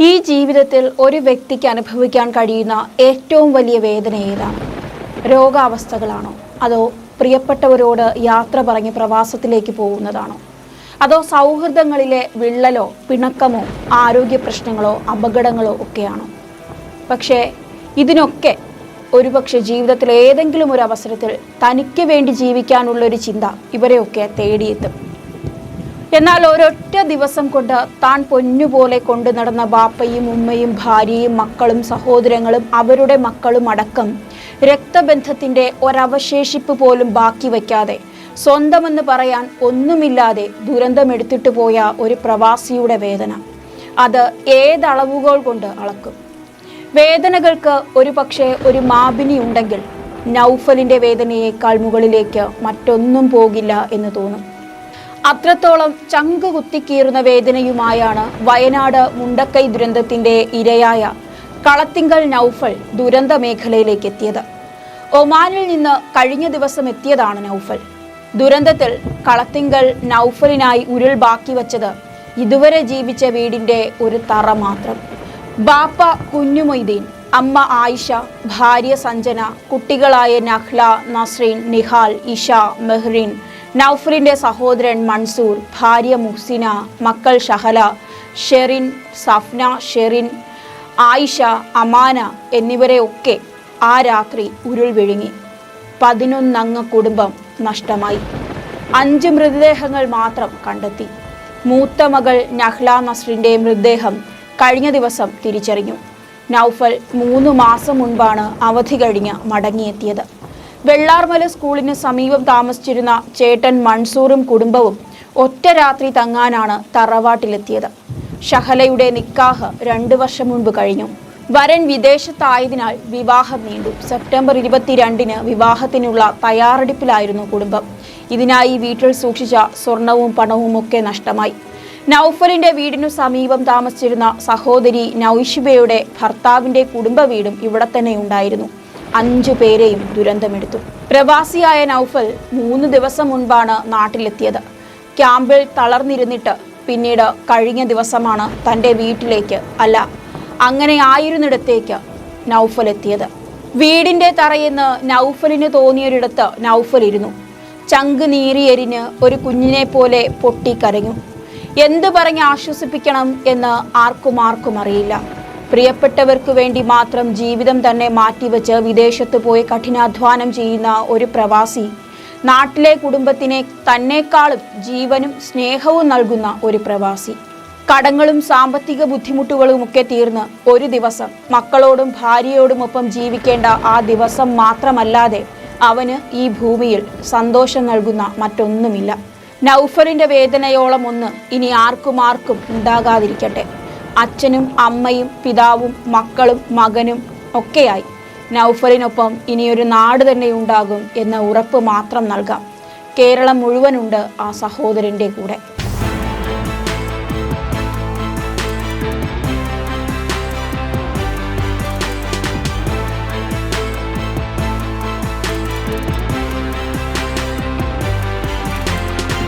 ഈ ജീവിതത്തിൽ ഒരു വ്യക്തിക്ക് അനുഭവിക്കാൻ കഴിയുന്ന ഏറ്റവും വലിയ വേദന ഏതാണ്? രോഗാവസ്ഥകളാണോ? അതോ പ്രിയപ്പെട്ടവരോട് യാത്ര പറഞ്ഞ് പ്രവാസത്തിലേക്ക് പോകുന്നതാണോ? അതോ സൗഹൃദങ്ങളിലെ വിള്ളലോ പിണക്കമോ ആരോഗ്യ പ്രശ്നങ്ങളോ അപകടങ്ങളോ ഒക്കെയാണോ? പക്ഷേ ഇതിനൊക്കെ ഒരുപക്ഷെ ജീവിതത്തിൽ ഏതെങ്കിലും ഒരു അവസരത്തിൽ തനിക്ക് വേണ്ടി ജീവിക്കാനുള്ളൊരു ചിന്ത ഇവരെയൊക്കെ തേടിയെത്തും. എന്നാൽ ഒരൊറ്റ ദിവസം കൊണ്ട് താൻ പൊന്നുപോലെ കൊണ്ടു നടന്ന ബാപ്പയും ഉമ്മയും ഭാര്യയും മക്കളും സഹോദരങ്ങളും അവരുടെ മക്കളും അടക്കം രക്തബന്ധത്തിന്റെ ഒരവശേഷിപ്പ് പോലും ബാക്കി വയ്ക്കാതെ സ്വന്തമെന്ന് പറയാൻ ഒന്നുമില്ലാതെ ദുരന്തമെടുത്തിട്ട് പോയ ഒരു പ്രവാസിയുടെ വേദന. അത് ഏതളവുകൾ കൊണ്ട് അളക്കും? വേദനകൾക്ക് ഒരു പക്ഷേ ഒരു മാപിനി ഉണ്ടെങ്കിൽ നൗഫലിന്റെ വേദനയേക്കാൾ മുകളിലേക്ക് മറ്റൊന്നും പോകില്ല എന്ന് തോന്നും. അത്രത്തോളം ചങ്ക് കുത്തിക്കീറുന്ന വേദനയുമായാണ് വയനാട് മുണ്ടക്കൈ ദുരന്തത്തിന്റെ ഇരയായ കളത്തിങ്കൽ നൌഫൽ ദുരന്ത മേഖലയിലേക്ക് എത്തിയത്. ഒമാനിൽ നിന്ന് കഴിഞ്ഞ ദിവസം എത്തിയതാണ് നൌഫൽ. ദുരന്തത്തിൽ കളത്തിങ്കൽ നൌഫലിനായി ഉരുൾ ബാക്കി വച്ചത് ഇതുവരെ ജീവിച്ച വീടിന്റെ ഒരു തറ മാത്രം. ബാപ്പ കുഞ്ഞുമൊയ്തീൻ അമ്മ ആയിഷ ഭാര്യ സഞ്ജന കുട്ടികളായ നഹ്ല നസ്രീൻ നിഹാൽ ഇഷ മെഹ്റിൻ നൌഫറിന്റെ സഹോദരൻ മൻസൂർ ഭാര്യ മുഹ്സിന മക്കൾ ഷഹല ഷെറിൻ സഫ്ന ഷെറിൻ ആയിഷ അമാന എന്നിവരെയൊക്കെ ആ രാത്രി ഉരുൾ വിഴുങ്ങി. പതിനൊന്നംഗ കുടുംബം നഷ്ടമായി. അഞ്ച് മൃതദേഹങ്ങൾ മാത്രം കണ്ടെത്തി. മൂത്ത മകൾ നഹ്ല നസ്രിന്റെ മൃതദേഹം കഴിഞ്ഞ ദിവസം തിരിച്ചറിഞ്ഞു. നൗഫൽ മൂന്ന് മാസം മുൻപാണ് അവധി കഴിഞ്ഞ് മടങ്ങിയെത്തിയത്. വെള്ളാർമല സ്കൂളിന് സമീപം താമസിച്ചിരുന്ന ചേട്ടൻ മൺസൂറും കുടുംബവും ഒറ്റ രാത്രി തങ്ങാനാണ് തറവാട്ടിലെത്തിയത്. ഷഹലയുടെ നിക്കാഹ് രണ്ടു വർഷം മുൻപ് കഴിഞ്ഞു. വരൻ വിദേശത്തായതിനാൽ വിവാഹം നീണ്ടു. സെപ്റ്റംബർ ഇരുപത്തിരണ്ടിന് വിവാഹത്തിനുള്ള തയ്യാറെടുപ്പിലായിരുന്നു കുടുംബം. ഇതിനായി വീട്ടിൽ സൂക്ഷിച്ച സ്വർണവും പണവും ഒക്കെ നഷ്ടമായി. നൌഫലിന്റെ വീടിനു സമീപം താമസിച്ചിരുന്ന സഹോദരി നൌഷിബയുടെ ഭർത്താവിന്റെ കുടുംബ വീടും ഇവിടെ തന്നെ ഉണ്ടായിരുന്നു. അഞ്ചു പേരെയും ദുരന്തമെടുത്തു. പ്രവാസിയായ നൌഫൽ മൂന്ന് ദിവസം മുൻപാണ് നാട്ടിലെത്തിയത്. ക്യാമ്പിൽ തളർന്നിരുന്നിട്ട് പിന്നീട് കഴിഞ്ഞ ദിവസമാണ് തന്റെ വീട്ടിലേക്ക് അല്ല അങ്ങനെ ആയിരുന്നിടത്തേക്ക് നൗഫൽ എത്തിയത്. വീടിന്റെ തറയെന്ന് നൗഫലിന് തോന്നിയൊരിടത്ത് നൗഫൽ ഇരുന്നു. ചങ്ക് നീറിയെരിഞ്ഞ് ഒരു കുഞ്ഞിനെ പോലെ പൊട്ടിക്കരഞ്ഞു. എന്ത് പറഞ്ഞ് ആശ്വസിപ്പിക്കണം എന്ന് ആർക്കും ആർക്കും അറിയില്ല. പ്രിയപ്പെട്ടവർക്ക് വേണ്ടി മാത്രം ജീവിതം തന്നെ മാറ്റിവെച്ച് വിദേശത്ത് പോയി കഠിനാധ്വാനം ചെയ്യുന്ന ഒരു പ്രവാസി നാട്ടിലെ കുടുംബത്തിനെ തന്നെക്കാളും ജീവനും സ്നേഹവും നൽകുന്ന ഒരു പ്രവാസി. കടങ്ങളും സാമ്പത്തിക ബുദ്ധിമുട്ടുകളും ഒക്കെ തീർന്ന് ഒരു ദിവസം മക്കളോടും ഭാര്യയോടുമൊപ്പം ജീവിക്കേണ്ട ആ ദിവസം മാത്രമല്ലാതെ അവന് ഈ ഭൂമിയിൽ സന്തോഷം നൽകുന്ന മറ്റൊന്നുമില്ല. നൗഫറിന്റെ വേദനയോളം ഒന്ന് ഇനി ആർക്കും ആർക്കും ഉണ്ടാകാതിരിക്കട്ടെ. അച്ഛനും അമ്മയും പിതാവും മക്കളും മകനും ഒക്കെയായി. നൗഫലിനൊപ്പം ഇനിയൊരു നാട് തന്നെ ഉണ്ടാകും എന്ന ഉറപ്പ് മാത്രം നൽകാം. കേരളം മുഴുവനുണ്ട് ആ സഹോദരന്റെ കൂടെ.